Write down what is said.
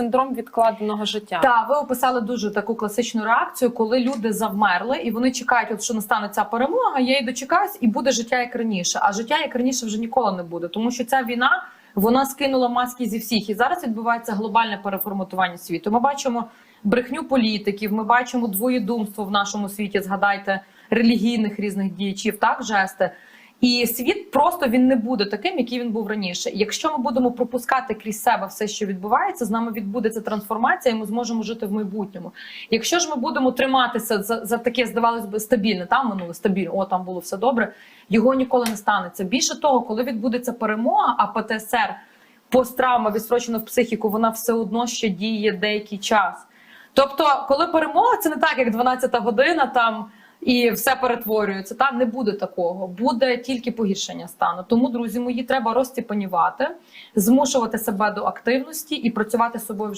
синдром відкладеного життя. Та ви описали дуже таку класичну реакцію, коли люди завмерли і вони чекають, от що настане ця перемога. Я її дочекаюсь, і буде життя як раніше. А життя як раніше вже ніколи не буде, тому що ця війна вона скинула маски зі всіх, і зараз відбувається глобальне переформатування світу. Ми бачимо брехню політиків, ми бачимо двоєдумство в нашому світі. Згадайте релігійних різних діячів, так жести. І світ просто він не буде таким, який він був раніше. Якщо ми будемо пропускати крізь себе все, що відбувається, з нами відбудеться трансформація, і ми зможемо жити в майбутньому. Якщо ж ми будемо триматися за, за таке, здавалось би, стабільне, там минуле стабільно, о, там було все добре, його ніколи не станеться. Більше того, коли відбудеться перемога, а ПТСР посттравма відстрочена в психіку, вона все одно ще діє деякий час. Тобто, коли перемога, це не так, як 12-та година там і все перетворюється. Та не буде такого, буде тільки погіршення стану. Тому, друзі мої, треба розціпанівати, змушувати себе до активності і працювати з собою. в